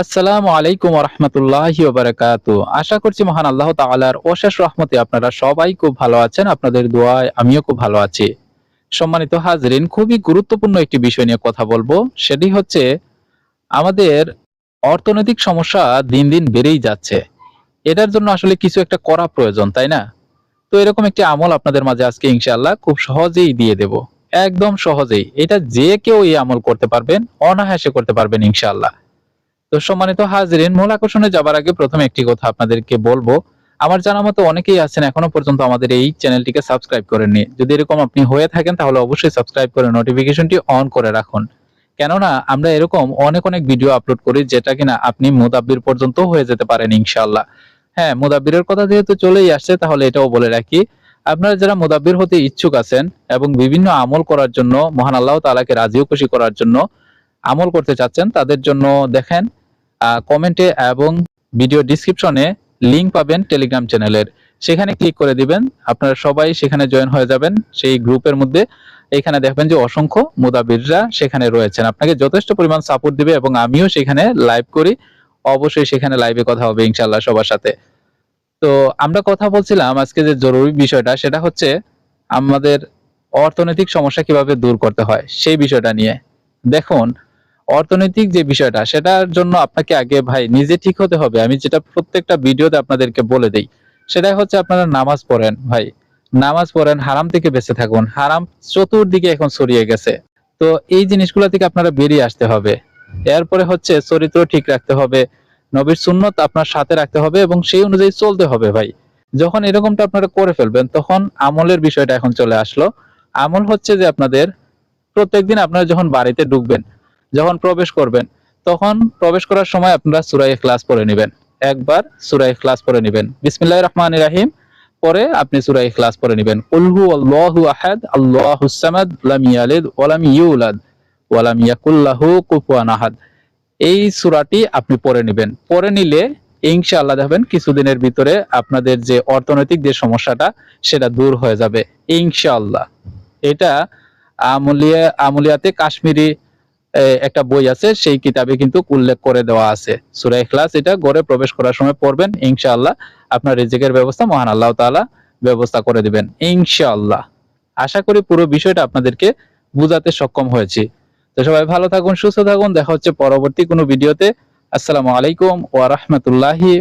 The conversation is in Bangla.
আসসালামু আলাইকুম রহমতুল্লাহি বারাকাতু আশা করছি মহান আল্লাহ তাআলার অশেষ রহমতে আপনারা সবাই খুব ভালো আছেন, আপনাদের দোয়ায় আমিও খুব ভালো আছি। সম্মানিত হাজরিন, খুবই গুরুত্বপূর্ণ একটি বিষয় নিয়ে কথা বলব, সেটি হচ্ছে আমাদের অর্থনৈতিক সমস্যা দিন দিন বেড়েই যাচ্ছে। এটার জন্য আসলে কিছু একটা করা প্রয়োজন, তাই না? তো এরকম একটি আমল আপনাদের মাঝে আজকে ইনশাআল্লাহ খুব সহজেই দিয়ে দেব। একদম সহজেই। এটা যে কেউ এই আমল করতে পারবেন, অনায়াসে করতে পারবেন ইনশাআল্লাহ। তো সম্মানিত হাজিরিন, মূল আকর্ষণে যাবার আগে প্রথমে একটি কথা আপনাদেরকে বলব। আমার জানা মতো অনেকেই আছেন, এখনও পর্যন্ত আমাদের এই চ্যানেলটিকে সাবস্ক্রাইব করেননি। যদি এরকম আপনি হয়ে থাকেন, তাহলে অবশ্যই সাবস্ক্রাইব করে নোটিফিকেশনটি অন করে রাখুন। কেননা, আমরা এরকম অনেক অনেক ভিডিও আপলোড করি, যেটা কিনা আপনি মুদাব্বির পর্যন্ত হয়ে যেতে পারেন ইনশাআল্লাহ। হ্যাঁ মুদাব্বিরের কথা যেহেতু চলেই আসছে, তাহলে এটাও বলে রাখি, আপনারা যারা মুদাব্বির হতে ইচ্ছুক আছেন এবং বিভিন্ন আমল করার জন্য, মহান আল্লাহ তালাকে রাজিও খুশি করার জন্য আমল করতে চাচ্ছেন, তাদের জন্য দেখেন কমেন্টে এবং ভিডিও ডিসক্রিপশনে লিংক পাবেন টেলিগ্রাম চ্যানেলের সেখানে ক্লিক করে দিবেন। আপনারা সবাই সেখানে জয়েন হয়ে যাবেন। সেই গ্রুপের মধ্যে এখানে দেখবেন যে অসংখ্য মুদাবিররা সেখানে রয়েছেন। আপনাকে যথেষ্ট পরিমাণ সাপোর্ট দিবে এবং আমিও সেখানে লাইভ করি। অবশ্যই সেখানে লাইভে কথা হবে ইনশাল্লাহ সবার সাথে। তো আমরা কথা বলছিলাম আজকে যে জরুরি বিষয়টা, সেটা হচ্ছে আমাদের অর্থনৈতিক সমস্যা কীভাবে দূর করতে হয়, সেই বিষয়টা নিয়ে। দেখুন অর্থনৈতিক যে বিষয়টা, সেটার জন্য আপনাকে আগে ভাই নিজে ঠিক হতে হবে। আমি যেটা প্রত্যেকটা ভিডিওতে আপনাদেরকে বলে দেই সেটা হচ্ছে আপনারা নামাজ পড়েন ভাই। নামাজ পড়েন, হারাম থেকে বেঁচে থাকুন। হারাম চতুর্দিকে এখন ছড়িয়ে গেছে। তো এই জিনিসগুলো থেকে আপনারা বেরিয়ে আসতে হবে। এরপরে হচ্ছে চরিত্র ঠিক রাখতে হবে, নবীর সুন্নত আপনার সাথে রাখতে হবে এবং সেই অনুযায়ী চলতে হবে ভাই। যখন এরকমটা আপনারা করে ফেলবেন, তখন আমলের বিষয়টা এখন চলে আসলো। আমল হচ্ছে যে আপনাদের প্রত্যেকদিন আপনারা যখন বাড়িতে ঢুকবেন যখন প্রবেশ করবেন, তখন প্রবেশ করার সময় আপনারা সুরাই ক্লাস পড়ে নেবেন। একবার সুরাই ক্লাস পড়ে নেবেন। বিসমিল্লাহির রহমানির রাহিম। পরে আপনি সুরাই ক্লাস পড়ে নেবেন। কুলহু আল্লাহু আহাদ লাম ইয়ালিদ ইউলাদ ওয়া লাম ইয়াকুল কুফুয়ান আহাদ। এই সুরাটি আপনি পড়ে নেবেন। পড়ে নিলে ইনশাআল্লাহ দেখবেন কিছুদিনের ভিতরে আপনাদের যে অর্থনৈতিক যে সমস্যাটা, সেটা দূর হয়ে যাবে। ইনশাআল্লাহ। এটা আমলিয়া আমলিয়াতে কাশ্মীরি একটা বই আছে, সেই কিতাবে কিন্তু উল্লেখ করে দেওয়া আছে। সূরা ইখলাস এটা গড়ে প্রবেশ করার সময় পড়বেন, ইনশাআল্লাহ আপনার রিজিকের ব্যবস্থা মহান আল্লাহ তাআলা ব্যবস্থা করে দিবেন, ইনশাআল্লাহ। আশা করি পুরো বিষয়টা আপনাদেরকে বুঝাতে সক্ষম হয়েছি। তো সবাই ভালো থাকুন, সুস্থ থাকুন, দেখা হচ্ছে পরবর্তী কোনো ভিডিওতে। আসসালামু আলাইকুম ওয়া রাহমাতুল্লাহি